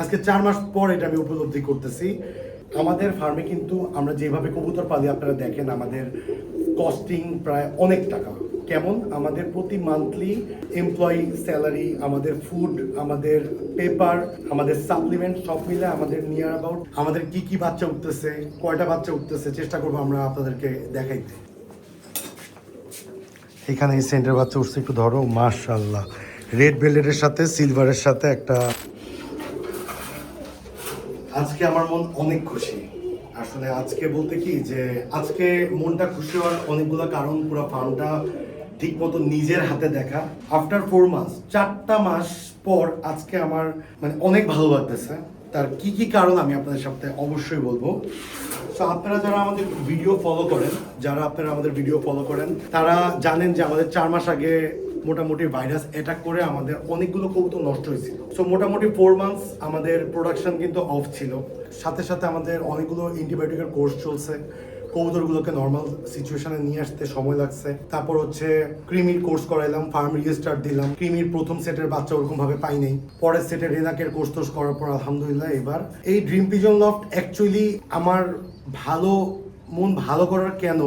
আজকে চার মাস পর এটা আমি উপলব্ধি করতেছি। আমাদের ফার্মে কিন্তু আমরা যেভাবে কবুতর পালি, আপনারা দেখেন আমাদের কস্টিং প্রায় অনেক টাকা। কেমন? আমাদের প্রতি মান্থলি এমপ্লয়ি স্যালারি আমাদের ফুড আমাদের পেপার আমাদের সাপ্লিমেন্ট সব মিলে আমাদের নিয়ার অ্যাবাউট আমাদের কি কি বাচ্চা উঠতেছে, কয়টা বাচ্চা উঠতেছে, চেষ্টা করব আমরা আপনাদেরকে দেখাইতে। এখানে এই সেন্টার বাচ্চা উঠছে, একটু ধরো মার্শাল্লাহ রেড বেলেটের সাথে সিলভারের সাথে একটা আজকে আমার মন অনেক খুশি। আসলে আজকে বলতে কি যে, আজকে মনটা খুশি হওয়ার অনেকগুলো কারণ, পুরো ফার্মটা ঠিক মতো নিজের হাতে দেখা। আফটার ফোর মাস চারটা মাস পর আজকে আমার মানে অনেক ভালো লাগতেছে। তার কি কি কারণ আমি আপনাদের সাথে অবশ্যই বলব। তো আপনারা যারা আমাদের ভিডিও ফলো করেন, যারা আপনারা আমাদের ভিডিও ফলো করেন, তারা জানেন যে আমাদের চার মাস আগে মোটামুটি ভাইরাস অ্যাটাক করে আমাদের অনেকগুলো কবুতর নষ্ট হয়েছিল। সো মোটামুটি ফোর মান্থস আমাদের প্রোডাকশন কিন্তু অফ ছিল। সাথে সাথে আমাদের অনেকগুলো অ্যান্টিবায়োটিকের কোর্স চলছে। কবুতরগুলোকে নর্মাল সিচুয়েশনে নিয়ে আসতে সময় লাগছে। তারপর হচ্ছে ক্রিমির কোর্স করাইলাম ফার্ম রিস্টার্ট দিলাম। ক্রিমির প্রথম সেটের বাচ্চা ওরকম ভাবে পাই নাই। পরের সেটের রেনাকের কোর্স টোর্স করার পর আলহামদুলিল্লাহ এবার এই ড্রিম পিজন লফট অ্যাকচুয়ালি আমার ভালো, মন ভালো করার কেন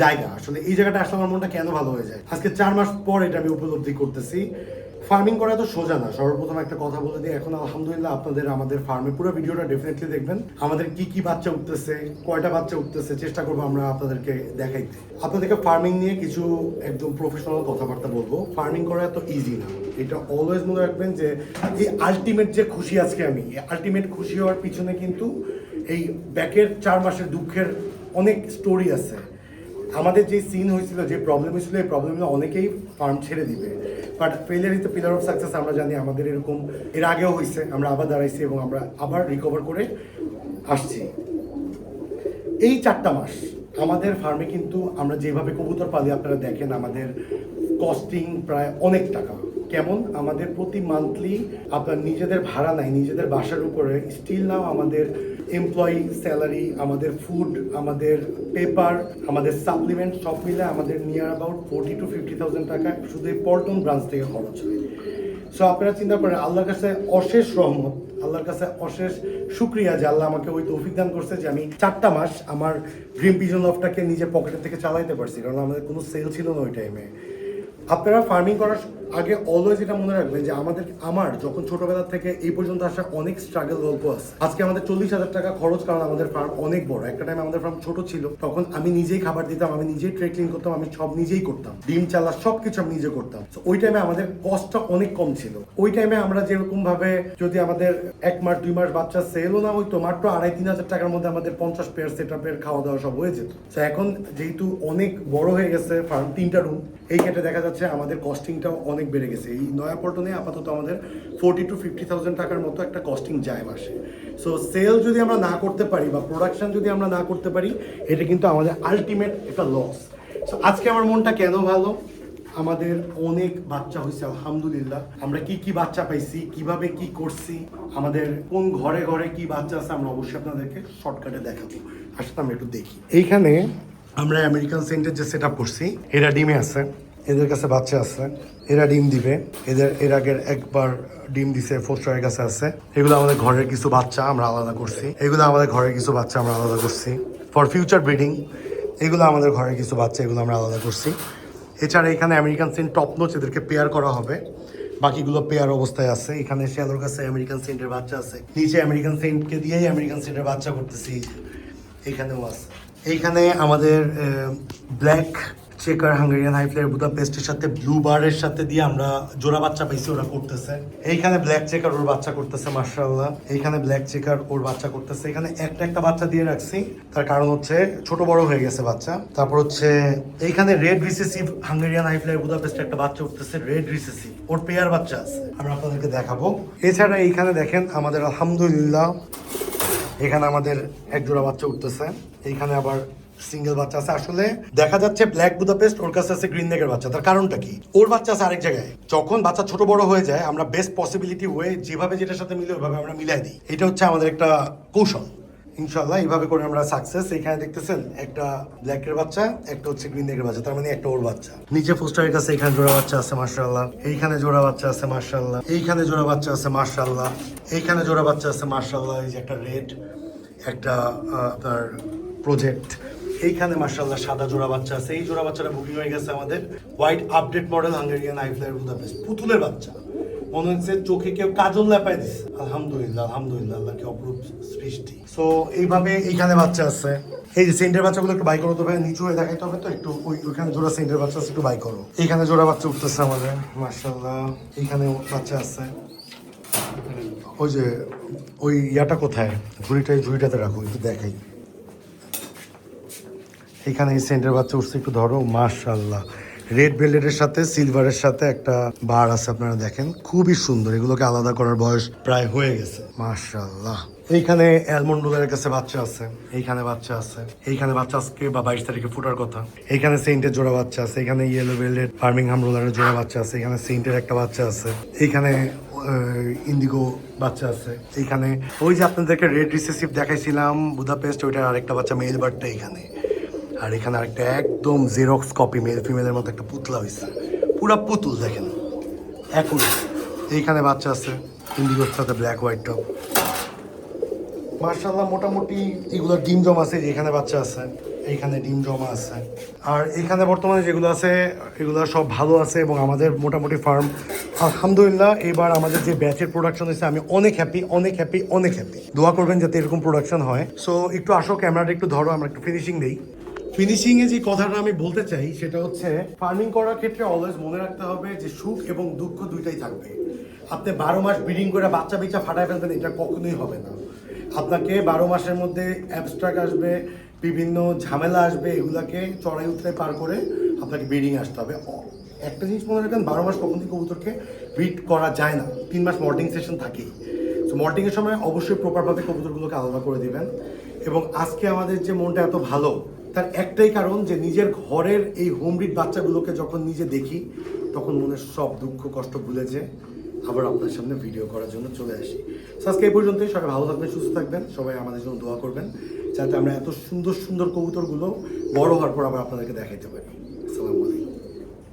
জায়গা আসলে এই জায়গাটা আসলে আমার মনটা কেন ভালো হয়ে যায়? আজকে চার মাস পর এটা আমি উপলব্ধি করতেছি। ফার্মিং করা তো সোজা না, সর্বপ্রথম একটা কথা বলে দিই, এখন আলহামদুলিল্লাহ আপনাদের, আমাদের ফার্মে পুরো ভিডিওটা ডেফিনেটলি দেখবেন। আমাদের কি কি বাচ্চা উঠতেছে, কয়টা বাচ্চা উঠতেছে, চেষ্টা করব আমরা আপনাদেরকে দেখাইতে। আপনাদেরকে ফার্মিং নিয়ে কিছু একদম প্রফেশনাল কথাবার্তা বলব। ফার্মিং করা এত ইজি না। এটা অলওয়েজ মনে রাখবেন যে, এই আলটিমেট যে খুশি আজকে আমি আলটিমেট খুশি হওয়ার পিছনে কিন্তু এই ব্যাকের চার মাসের দুঃখের অনেক স্টোরি আছে। আমাদের যে সিন হয়েছিল, যে প্রবলেম হয়েছিল, এই প্রবলেমে অনেকেই ফার্ম ছেড়ে দিবে। But failure is the pillar of success আমরা জানি আমাদের এরকম, এর আগেও হয়েছে, আমরা আবার দাঁড়াইছি এবং আমরা আবার রিকভার করে আসছি। এই চারটা মাস আমাদের ফার্মে কিন্তু আমরা যেভাবে কবুতর পালি, আপনারা দেখেন আমাদের কস্টিং প্রায় অনেক টাকা। কেমন আমাদের প্রতি মান্থলি আপনার নিজেদের ভাড়া নাই, নিজেদের বাসার উপরে স্টিল নাও আমাদের এমপ্লয়ি স্যালারি আমাদের ফুড আমাদের পেপার আমাদের সাপ্লিমেন্ট সব মিলে আমাদের near about forty two fifty thousand টাকা শুধু এই পল্টন ব্রাঞ্চ থেকে খরচ হয়। সো আপনারা চিন্তা করেন, আল্লাহর কাছে অশেষ রহমত, আল্লাহর কাছে অশেষ শুক্রিয়া যে আল্লাহ আমাকে ওই তৌফিক দান করছে যে আমি চারটা মাস আমার ড্রিম পিজন লফটাকে নিজের পকেটের থেকে চালাইতে পারছি। কারণ আমাদের কোনো সেল ছিল না ওই টাইমে আপনারা ফার্মিং করার আগে অলওয়েজ এটা মনে রাখবেন যে আমাদের, আমার যখন ছোটবেলা থেকে এই পর্যন্ত আসা অনেক স্ট্রাগল গল্প আছে। আজকে আমাদের চল্লিশ হাজার টাকা খরচ কারণ আমাদের ফার্ম অনেক বড়। একটা টাইম আমাদের ফার্ম ছোট ছিল, তখন আমি নিজেই খাবার দিতাম, আমি নিজেই ট্রেকিং করতাম, আমি সব নিজেই করতাম। ডিম চালা সব কিছু আমি নিজে করতাম। ওই টাইমে আমাদের কস্টটা অনেক কম ছিল। ওই টাইমে আমরা যেরকম ভাবে যদি আমাদের এক মাস, দুই মাস বাচ্চা সেলও না হইতো, মাত্র আড়াই, তিন হাজার টাকার মধ্যে আমাদের পঞ্চাশ পেয়ার সেট আপের খাওয়া দাওয়া সব হয়ে যেত। এখন যেহেতু অনেক বড় হয়ে গেছে ফার্ম তিনটা রুম এই ক্ষেত্রে দেখা যাচ্ছে আমাদের কস্টিংটাও অনেক বেড়ে গেছে। এই নয়াপল্টনে আপাতত আমাদের ফোর্টি টু ফিফটি থাউজেন্ড টাকার মতো একটা কস্টিং যায় মাসে। সো সেল যদি আমরা না করতে পারি বা প্রোডাকশন যদি আমরা না করতে পারি, এটা কিন্তু আমাদের আলটিমেট একটা লস সো আজকে আমার মনটা কেন ভালো? আমাদের অনেক বাচ্চা হয়েছে, আলহামদুলিল্লাহ। আমরা কি কি বাচ্চা পাইছি, কীভাবে কি করছি, আমাদের কোন ঘরে ঘরে কি বাচ্চা আছে, আমরা অবশ্যই আপনাদেরকে শর্টকাটে দেখাবো। আসলে আমরা একটু দেখি। এইখানে আমরা আমেরিকান সেন্টার যে সেট আপ করছি, এরা ডিমে আছে। এদের কাছে বাচ্চা আছে, এরা ডিম দিবে। এদের, এর আগের একবার ডিম দিছে ফোস্টারের কাছে আছে। এগুলো আমাদের ঘরের কিছু বাচ্চা, আমরা আলাদা করছি। এগুলো আমাদের ঘরের কিছু বাচ্চা, আমরা আলাদা করছি। ফর ফিউচার ব্রিডিং এগুলো আমাদের ঘরের কিছু বাচ্চা, এগুলো আমরা আলাদা করছি। এছাড়া এখানে আমেরিকান সেন্ট টপ নোচ এদেরকে পেয়ার করা হবে। বাকিগুলো পেয়ার অবস্থায় আছে। এখানে শ্যালোর কাছে আমেরিকান সেন্টের বাচ্চা আছে। নিচে আমেরিকান সেন্টকে দিয়েই আমেরিকান সেন্টের বাচ্চা করতেছি। এখানেও আছে। এইখানে আমাদের ব্ল্যাক চেকার হাঙ্গেরিয়ান হাইফ্লার বুদাপেস্টের সাথে ব্লু বারের সাথে দিয়ে আমরা জোড়া বাচ্চা পাইছি, ওরা করতেছে। এইখানে ব্ল্যাক চেকার ওর বাচ্চা করতেছে মার্শাল্লাহ এইখানে ব্ল্যাক চেকার ওর বাচ্চা করতেছে। এখানে একটা একটা বাচ্চা দিয়ে রাখছি। তার কারণ হচ্ছে ছোট বড় হয়ে গেছে বাচ্চা। তারপর হচ্ছে এইখানে রেড রিসেসিভ হাঙ্গেরিয়ান হাইফ্লার বুদাপেস্টে একটা বাচ্চা উঠতেছে রেড রিসেসিভ ওর পেয়ার বাচ্চা আছে। আমরা আপনাদেরকে দেখাবো। এছাড়া এইখানে দেখেন আমাদের আলহামদুলিল্লাহ, এখানে আমাদের এক জোড়া বাচ্চা উঠতেছে। এইখানে আবার সিঙ্গেল বাচ্চা আছে। আসলে দেখা যাচ্ছে ব্ল্যাক বুদাপেস্ট ওর কাছে আছে গ্রিন নেকের বাচ্চা। তার কারণটা কি? ওর বাচ্চা আছে আরেক জায়গায়। যখন বাচ্চা ছোট বড় হয়ে যায়, আমরা বেস্ট পসিবিলিটি ওয়ে যেভাবে যেটার সাথে মিলে ওইভাবে আমরা মিলাই দিই। এটা হচ্ছে আমাদের একটা কৌশল। ইনশাল্লাহ এইভাবে করে আমরা সাকসেস এখানে দেখতেছেন, একটা ব্ল্যাকের বাচ্চা, একটা হচ্ছে গ্রিন এর বাচ্চা, তার মানে একটা ওর বাচ্চা। নিচে পোস্টারের কাছে এখানে জোড়া বাচ্চা আছে মার্শাল্লাহ এইখানে জোড়া বাচ্চা আছে মার্শাল্লাহ এইখানে জোড়া বাচ্চা আছে মার্শাল্লাহ এইখানে জোড়া বাচ্চা আছে মার্শাল্লাহ এই যে একটা রেড একটা আপনার প্রজেক্ট এইখানে মার্শাল্লাহ সাদা জোড়া বাচ্চা আছে। এই জোড়া বাচ্চাটা বুকিং হয়ে গেছে আমাদের white update model Hungarian highflyer Budapest পুতুলের বাচ্চা। মনে হচ্ছে চোখে কেউ কাজল লেপাই দিচ্ছে আলহামদুলিল্লাহ আলহামদুলিল্লাহ, আল্লাহ কি অপরূপ সৃষ্টি। সো এইভাবে এইখানে বাচ্চা আছে। এই যে সেন্টের বাচ্চাগুলো একটু বাই করো তো ভাই, নিচু হয়ে দেখাইতে হবে তো, একটু ওই ওইখানে জোড়া সেন্টের বাচ্চা আছে, একটু বাই করো। এইখানে জোড়া বাচ্চা উঠতেছে আমাদের মার্শাল্লাহ এইখানে বাচ্চা আছে। ওই যে, ওই ইয়াটা কোথায়? এই ঝুড়িটাতে রাখো, একটু দেখাই। এখানে এই সেন্টার বাচ্চা উঠছে, একটু ধরো মাশাল্লাহ রেড বেলেটের সাথে, সিলভারের সাথে একটা বার আছে, আপনারা দেখেন। খুবই সুন্দর, এগুলোকে আলাদা করার বয়স প্রায় হয়ে গেছে। মাশাল্লাহ এইখানে অ্যালমন্ড রোলের কাছে বাচ্চা আছে, এইখানে বাচ্চা আছে। এইখানে বাচ্চা আজকে বা বাইশ তারিখে ফুটার কথা। এইখানে সেন্টের জোড়া বাচ্চা আছে এখানে ইয়েলো বেলেট ফার্মিংহাম রোলারের জোড়া বাচ্চা আছে এখানে সেন্টের একটা বাচ্চা আছে। এইখানে ইন্ডিগো বাচ্চা আছে। এইখানে, ওই যে আপনাদেরকে রেড রিসেসিভ দেখাইছিলাম, বুদাপেস্ট, ওইটার আরেকটা বাচ্চা মেল বার্ডটা এখানে আর এখানে আরেকটা একদম জেরক্স কপি মেল ফিমেলের মতো একটা পুতলা হয়েছে পুরা পুতুল, দেখেন। এখন এইখানে বাচ্চা আছে, ইন্ডিগোর সাথে ব্ল্যাক হোয়াইট টপ মার্শাল্লাহ মোটামুটি এগুলো ডিম জমা আছে এখানে বাচ্চা আছে, এইখানে ডিম জমা আছে। আর এখানে বর্তমানে যেগুলো আছে, এগুলো সব ভালো আছে এবং আমাদের মোটামুটি ফার্ম। আলহামদুলিল্লাহ, এবার আমাদের যে ব্যাচের প্রোডাকশন হয়েছে আমি অনেক হ্যাপি অনেক হ্যাপি অনেক হ্যাপি দোয়া করবেন যাতে এরকম প্রোডাকশন হয়। সো একটু আসো ক্যামেরাটা একটু ধরো, আমরা একটু ফিনিশিং দেই। ফিনিশিং এ যে কথাটা আমি বলতে চাই, সেটা হচ্ছে ফার্মিং করার ক্ষেত্রে অলওয়েজ মনে রাখতে হবে যে সুখ এবং দুঃখ দুইটাই থাকবে। আপনি বারো মাস ব্রিডিং করে বাচ্চা বিচ্চা ফাটায় ফেলবেন, এটা কখনোই হবে না। আপনাকে বারো মাসের মধ্যে অ্যাবস্ট্রাক আসবে, বিভিন্ন ঝামেলা আসবে, এগুলাকে চড়াই উতরে পার করে আপনাকে ব্রিডিং আসতে হবে। একটা জিনিস মনে রাখবেন, বারো মাস কখনই কবুতরকে ব্রিড করা যায় না? তিন মাস মল্টিং সেশন থাকেই। তো মল্টিংয়ের সময় অবশ্যই প্রপারভাবে কবুতরগুলোকে আলাদা করে দেবেন। এবং আজকে আমাদের যে মনটা এত ভালো তার একটাই কারণ যে নিজের ঘরের এই হোমরিড বাচ্চাগুলোকে যখন নিজে দেখি, তখন মনের সব দুঃখ, কষ্ট ভুলে যে আবার আপনার সামনে ভিডিও করার জন্য চলে আসি। আজকে এই পর্যন্তই। সবাই ভালো থাকবেন, সুস্থ থাকবেন। সবাই আমাদের জন্য দোয়া করবেন, যাতে আমরা এত সুন্দর সুন্দর কবুতরগুলো বড় হওয়ার পর আবার আপনাদেরকে দেখাইতে পারি। আসসালামু আলাইকুম।